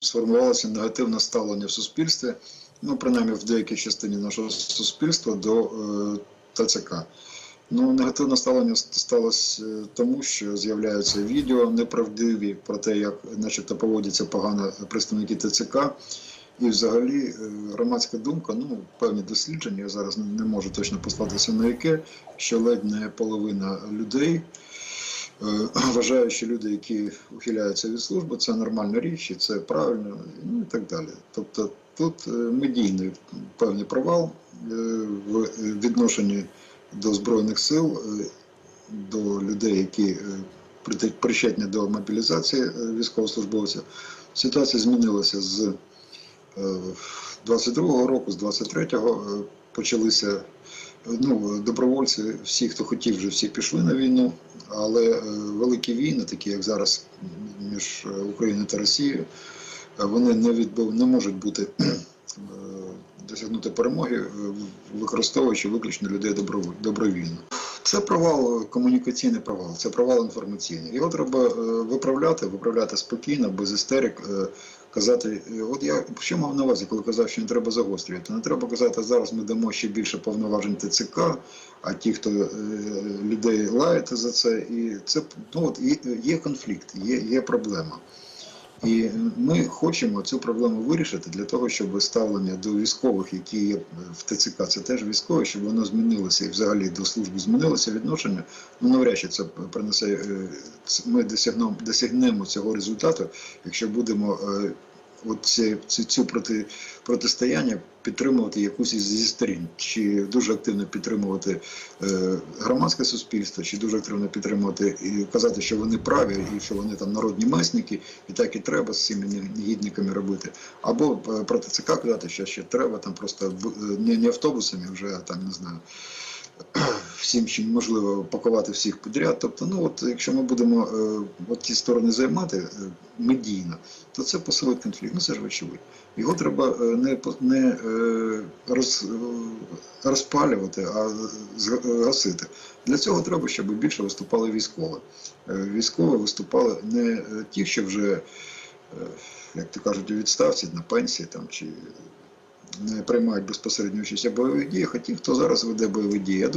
сформувалося негативне ставлення в суспільстві, ну принаймні в деякій частині нашого суспільства до е, ТЦК. Ну, негативне ставлення сталося е, тому, що з'являються відео неправдиві про те, як начебто поводяться погано представники ТЦК. І взагалі е, громадська думка, ну певні дослідження, я зараз не- не можу точно послатися на яке, що ледь не половина людей е, вважає, що люди, які ухиляються від служби, це нормальна річ, і це правильно, ну і так далі. Тобто тут е, медійний певний провал е, в відношенні до Збройних сил, до людей, які причетні до мобілізації військовослужбовців. Ситуація змінилася з е, 22-го року, з 23-го е, почалися ну, добровольці, всі, хто хотів, вже всі пішли на війну, але е, великі війни, такі як зараз між е, Україною та Росією, е, вони не відбув, не можуть бути досягнути перемоги, використовуючи виключно людей добровільно. Це провал, комунікаційний провал, це провал інформаційний. Його треба е, виправляти, виправляти спокійно, без істерик. е, Казати, е, от я що мав на увазі, коли казав, що не треба загострювати. Не треба казати, зараз ми дамо ще більше повноважень ТЦК, а ті, хто е, людей лаєте за це, і це ну от є конфлікт, є, є проблема. І ми хочемо цю проблему вирішити для того, щоб ставлення до військових, які є в ТЦК, це теж військові, щоб воно змінилося і взагалі до служби змінилося відношення. Ну навряд чи це принесе. е, Ми досягнемо, досягнемо цього результату, якщо будемо е, ці, цю, цю проти, протистояння підтримувати якусь із зі сторін, чи дуже активно підтримувати е, громадське суспільство, чи дуже активно підтримувати і казати, що вони праві, і що вони там народні месники, і так і треба з цими негідниками робити. Або е, проти ЦК казати, що ще треба там просто е, не, не автобусами, вже там не знаю. Всім чим можливо пакувати всіх підряд. Тобто, ну от якщо ми будемо е, от ті сторони займати е, медійно, то це посилить конфлікт. Ну це ж очевидно. Його треба е, не, не роз, розпалювати, а гасити. Для цього треба, щоб більше виступали військові. Військові виступали не ті, що вже, як то кажуть, у відставці на пенсії там чи не приймають безпосередньо участь у бойових діях, а ті, хто зараз веде бойові дії.